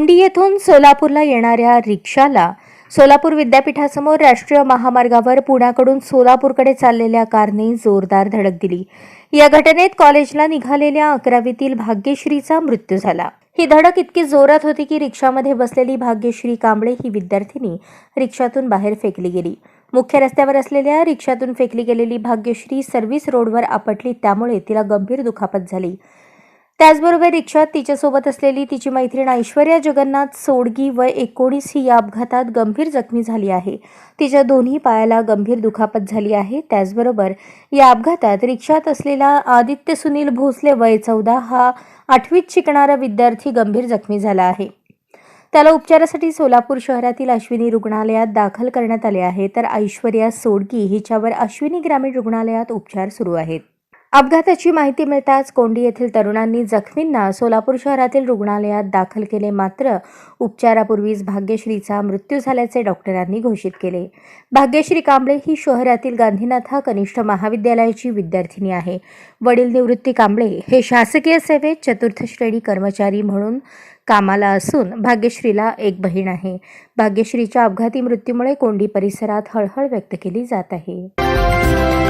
औंडी येथून सोलापूरला येणाऱ्या रिक्षाला सोलापूर विद्यापीठासमोर राष्ट्रीय महामार्गावर पुण्याकडून सोलापूरकडे चाललेल्या कारने जोरदार धडक दिली. या घटनेत कॉलेजला निघालेल्या अकरावीतील भाग्यश्रीचा मृत्यू झाला. ही धडक इतकी जोरात होती की रिक्षामध्ये बसलेली भाग्यश्री कांबळे ही विद्यार्थिनी रिक्षातून बाहेर फेकली गेली. मुख्य रस्त्यावर असलेल्या रिक्षातून फेकली गेलेली भाग्यश्री सर्व्हिस रोडवर आपटली त्यामुळे तिला गंभीर दुखापत झाली. त्याचबरोबर रिक्षात तिच्यासोबत असलेली तिची मैत्रीण ऐश्वर्या जगन्नाथ सोडगी वय एकोणीस ही या अपघातात गंभीर जखमी झाली आहे. तिच्या दोन्ही पायाला गंभीर दुखापत झाली आहे. त्याचबरोबर या अपघातात रिक्षात असलेला आदित्य सुनील भोसले वय चौदा हा आठवीत शिकणारा विद्यार्थी गंभीर जखमी झाला आहे. त्याला उपचारासाठी सोलापूर शहरातील अश्विनी रुग्णालयात दाखल करण्यात आले आहे. तर ऐश्वर्या सोडगी हिच्यावर अश्विनी ग्रामीण रुग्णालयात उपचार सुरू आहेत. अपघाताची माहिती मिळताच कोंडी येथील तरुणांनी जखमींना सोलापूर शहरातील रुग्णालयात दाखल केले. मात्र उपचारापूर्वीच भाग्यश्रीचा मृत्यू झाल्याचे डॉक्टरांनी घोषित केले. भाग्यश्री कांबळे ही शहरातील गांधीनाथा कनिष्ठ महाविद्यालयाची विद्यार्थिनी आहे. वडील निवृत्ती कांबळे हे शासकीय सेवेत चतुर्थ श्रेणी कर्मचारी म्हणून कामाला असून भाग्यश्रीला एक बहीण आहे. भाग्यश्रीच्या अपघाती मृत्यूमुळे कोंडी परिसरात हळहळ व्यक्त केली जात आहे.